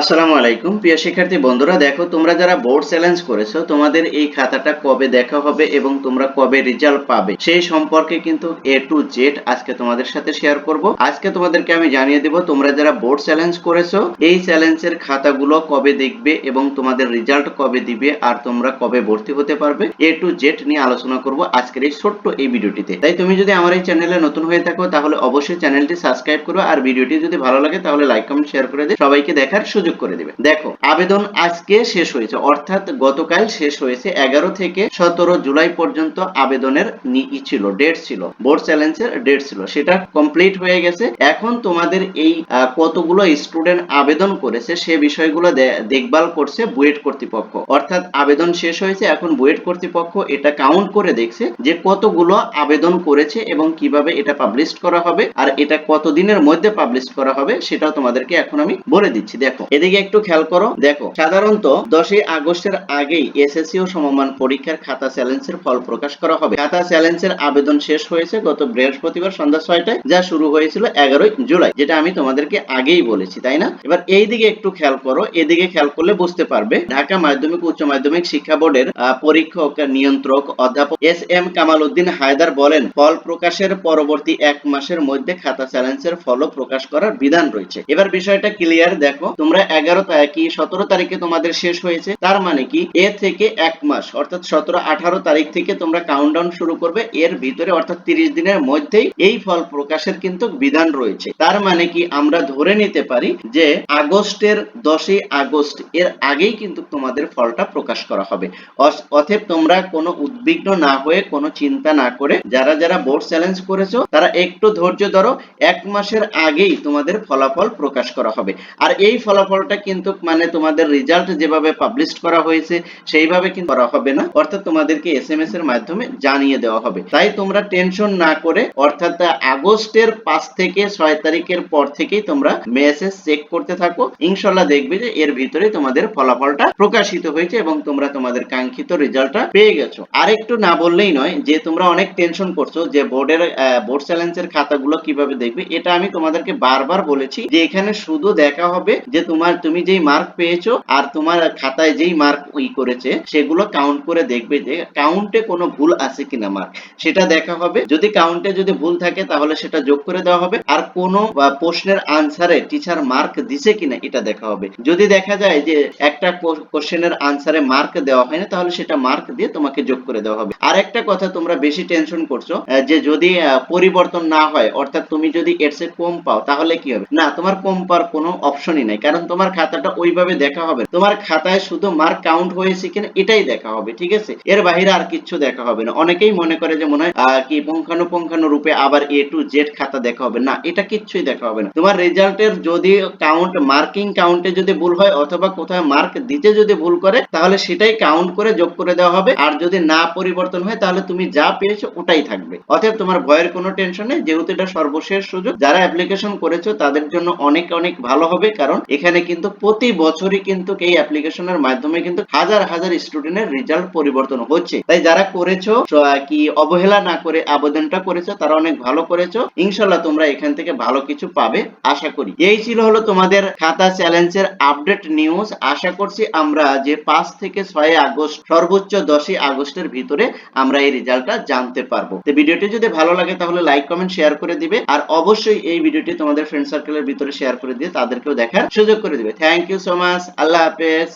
আসসালামু আলাইকুম। প্রিয় শিক্ষার্থী বন্ধুরা, দেখো তোমরা যারা বোর্ড চ্যালেঞ্জ করেছ, তোমাদের এই খাতাটা কবে দেখা হবে এবং তোমরা কবে রেজাল্ট পাবে, সেই সম্পর্কে কিন্তু এ টু জেড আজকে তোমাদের সাথে শেয়ার করব। আজকে তোমাদেরকে আমি জানিয়ে দেব, তোমরা যারা বোর্ড চ্যালেঞ্জ করেছ, এই চ্যালেঞ্জের খাতাগুলো কবে দেখবে এবং তোমাদের রেজাল্ট কবে দিবে আর তোমরা কবে ভর্তি হতে পারবে এ টু জেড নিয়ে আলোচনা করব আজকের এই ছোট্ট এই ভিডিওটিতে। তাই তুমি যদি আমার এই চ্যানেলে নতুন হয়ে থাকো, তাহলে অবশ্যই চ্যানেলটি সাবস্ক্রাইব করো আর ভিডিওটি যদি ভালো লাগে, তাহলে লাইক কমেন্ট শেয়ার করে দিয়ে সবাইকে দেখার সুযোগ করে দিবে। দেখো, আবেদন আজকে শেষ হয়েছে, অর্থাৎ গতকাল শেষ হয়েছে এগারো থেকে সতেরো জুলাই পর্যন্ত আবেদনের ই ছিল ডেট ছিল বোর্ড চ্যালেঞ্জের ডেট ছিল, সেটা কমপ্লিট হয়ে গেছে। এখন তোমাদের এই কতগুলো স্টুডেন্ট আবেদন করেছে সে বিষয়গুলো দেখভাল করছে বুয়েট কর্তৃপক্ষ। অর্থাৎ আবেদন শেষ হয়েছে, এখন বুয়েট কর্তৃপক্ষ এটা কাউন্ট করে দেখছে যে কতগুলো আবেদন করেছে এবং কীভাবে এটা পাবলিশ করা হবে, আর এটা কতদিনের মধ্যে পাবলিশ করা হবে, সেটাও তোমাদেরকে এখন আমি বলে দিচ্ছি। দেখো এদিকে একটু খেয়াল করো। দেখো, সাধারণত দশই আগস্টের আগেই এসএসসি ও সমমান পরীক্ষার খাতা চ্যালেঞ্জের ফল প্রকাশ করা হবে। খাতা চ্যালেঞ্জের আবেদন শেষ হয়েছে গত বৃহস্পতিবার সন্ধ্যা ছয়টায়, যা শুরু হয়েছিল এগারোই জুলাই, যেটা আমি তোমাদেরকে আগেই বলেছি, তাই না? এবার এই দিকে একটু খেয়াল করো, এদিকে খেয়াল করলে বুঝতে পারবে, ঢাকা মাধ্যমিক উচ্চ মাধ্যমিক শিক্ষা বোর্ডের পরীক্ষক, নিয়ন্ত্রক, অধ্যাপক এস এম কামাল উদ্দিন হায়দার বলেন, ফল প্রকাশের পরবর্তী এক মাসের মধ্যে খাতা চ্যালেঞ্জের ফল প্রকাশ করার বিধান রয়েছে। এবার বিষয়টা ক্লিয়ার দেখো, তোমরা এগারো কি সতেরো তারিখে তোমাদের শেষ হয়েছে। তার মানে কি? এ থেকে এক মাস, অর্থাৎ সতেরো, আঠারো তারিখ থেকে তোমরা কাউন্টডাউন শুরু করবে। এর ভিতরে, অর্থাৎ তিরিশ দিনের মধ্যেই এই ফল প্রকাশের কিন্তু বিধান রয়েছে। তার মানে কি? আমরা ধরে নিতে পারি যে আগস্টের দশই আগস্ট, এর আগেই কিন্তু তোমাদের ফলটা প্রকাশ করা হবে। অতএব তোমরা কোনো উদ্বিগ্ন না হয়ে, কোনো চিন্তা না করে, যারা যারা বোর্ড চ্যালেঞ্জ করেছ, তারা একটু ধৈর্য ধরো, এক মাসের আগেই তোমাদের ফলাফল প্রকাশ করা হবে। আর এই ফলাফলটা কিন্তু মানে তোমাদের রেজাল্ট যেভাবে পাবলিশ করা হয়েছে, সেইভাবে কিন্তু করা হবে না। অর্থাৎ তোমাদেরকে এসএমএস এর মাধ্যমে জানিয়ে দেওয়া হবে। তাই তোমরা টেনশন না করে, অর্থাৎ আগস্টের পাঁচ থেকে ছয় তারিখের পর থেকেই তোমরা মেসেজ চেক করতে থাকো। ইনশাল্লাহ দেখবে যে এর ভিতরে তোমাদের ফলাফলটা প্রকাশিত হয়েছে এবং তোমরা তোমাদের কাঙ্ক্ষিত রেজাল্টটা পেয়ে গেছো। আর একটু না বললেই নয় যে তোমরা অনেক টেনশন করছ যে বোর্ডের বোর্ড চ্যালেঞ্জের খাতাগুলো কীভাবে দেখবে, এটা আমি তোমাদেরকে বারবার বলেছি যে এখানে শুধু দেখা হবে যে তোমার, তুমি যেই মার্ক পেয়েছ আর তোমার খাতায় যেই মার্ক ই করেছে, সেগুলো কাউন্ট করে দেখবে যে কাউন্টে কোনো ভুল আছে কিনা মার্ক সেটা দেখা হবে। যদি কাউন্টে যদি ভুল থাকে, তাহলে সেটা যোগ করে দেওয়া হবে। আর কোনো প্রশ্নের আনসারে টিচার মার্ক দিছে কিনা, এটা দেখা হবে। যদি দেখা যায় যে একটা কোশ্চেনের আনসারে মার্ক দেওয়া হয় না তাহলে সেটা মার্ক দিয়ে তোমাকে যোগ করে দেওয়া হবে। আর একটা কথা তোমরা বেশি টেনশন করছ যে যদি পরিবর্তন না হয়, অর্থাৎ তুমি যদি এর চেয়ে কম পাও, তাহলে কি হবে? না, তোমার কম পাওয়ার কোনো অপশনই নাই। কারণ তোমার খাতাটা ওইভাবে দেখা হবে। তোমার খাতায় শুধু মার্ক কাউন্ট হয়েছে কিনা এটাই দেখা হবে, ঠিক আছে? এর বাইরে আর কিচ্ছু দেখা হবে না। অনেকেই মনে করে যে মনে হয় কি পুঙ্খানুপুঙ্খানু রূপে আবার এ টু জেড খাতা দেখা হবে। না, এটা কিচ্ছুই দেখা হবে না। তোমার রেজাল্টের যদি কাউন্ট মার্কিং কাউন্টে যদি ভুল হয় অথবা কোথাও মার্ক দিতে যদি ভুল করে, তাহলে সেটাই কাউন্ট করে যোগ করে দেওয়া হবে। আর যদি না পরিবর্তন হয়, তাহলে তুমি যা পেয়েছ ওটাই থাকবে। অতএব তোমার ভয়ের কোনো টেনশন নেই। যেহেতু এটা সর্বশেষ সুযোগ, যারা অ্যাপ্লিকেশন করেছ, তাদের জন্য অনেক অনেক ভালো হবে। কারণ এখানে কিন্তু প্রতি বছরই কিন্তু এই অ্যাপ্লিকেশনের মাধ্যমে কিন্তু হাজার হাজার স্টুডেন্টের রেজাল্ট পরিবর্তন হচ্ছে। তাই যারা করেছ কি অবহেলা না করে আবেদনটা করেছ, তারা অনেক ভালো করেছ। ইনশাল্লাহ তোমরা এখান থেকে ভালো কিছু পাবে, আশা করি। এই ছিল হলো তোমাদের খাতা চ্যালেঞ্জের আপডেট নিউজ আশা করছি আমরা যে পাঁচ থেকে ছয় আগস্ট, সর্বোচ্চ দশই আগস্টের ভিতরে আমরা এই রেজাল্টটা জানতে পারব। তো ভিডিওটি যদি ভালো লাগে তাহলে লাইক কমেন্ট শেয়ার করে দিবে। আর অবশ্যই এই ভিডিওটি তোমাদের ফ্রেন্ড সার্কেলের ভিতরে শেয়ার করে দিয়ে তাদেরকেও দেখার সুযোগ করে দিবে থ্যাংক ইউ সো মাচ আল্লাহ হাফেজ